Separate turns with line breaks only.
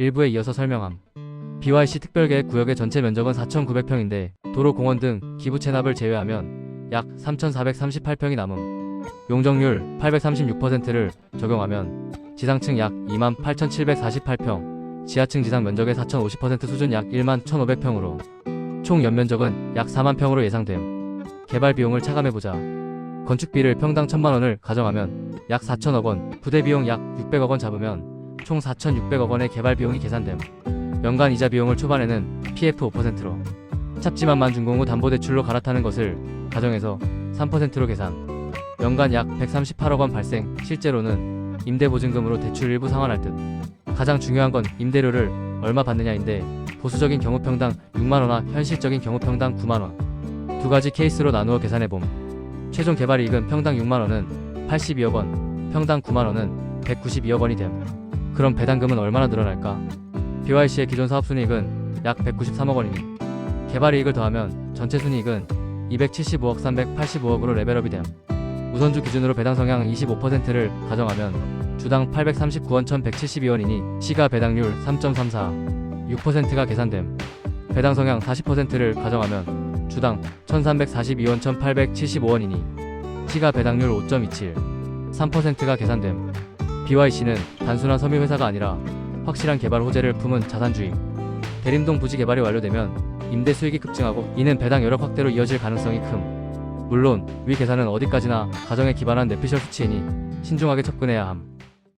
일부에 이어서 설명함. BYC 특별계획 구역의 전체 면적은 4,900평인데 도로 공원 등 기부 체납을 제외하면 약 3,438평이 남음. 용적률 836%를 적용하면 지상층 약 28,748평, 지하층 지상 면적의 4,050% 수준 약 1만 1,500평으로 총 연면적은 약 4만 평으로 예상됨. 개발 비용을 차감해보자. 건축비를 평당 1천만 원을 가정하면 약 4천억 원, 부대 비용 약 600억 원 잡으면 총 4,600억 원의 개발 비용이 계산됨. 연간 이자 비용을 초반에는 PF 5%로 찹지만만 준공 후 담보대출로 갈아타는 것을 가정해서 3%로 계산. 연간 약 138억 원 발생. 실제로는 임대보증금으로 대출 일부 상환할 듯. 가장 중요한 건 임대료를 얼마 받느냐인데 보수적인 경우 평당 6만 원과 현실적인 경우 평당 9만 원. 두 가지 케이스로 나누어 계산해 봄. 최종 개발 이익은 평당 6만 원은 82억 원, 평당 9만 원은 192억 원이 됨. 그럼 배당금은 얼마나 늘어날까? BYC의 기존 사업 순이익은 약 193억 원이니 개발 이익을 더하면 전체 순이익은 275억 385억으로 레벨업이 됨. 우선주 기준으로 배당 성향 25%를 가정하면 주당 839원 1172원이니 시가 배당률 3.34, 6%가 계산됨. 배당 성향 40%를 가정하면 주당 1342원 1875원이니 시가 배당률 5.27, 3%가 계산됨. BYC는 단순한 섬유 회사가 아니라 확실한 개발 호재를 품은 자산주의. 대림동 부지 개발이 완료되면 임대 수익이 급증하고 이는 배당 여력 확대로 이어질 가능성이 큼. 물론 위 계산은 어디까지나 가정에 기반한 내피셜 수치이니 신중하게 접근해야 함.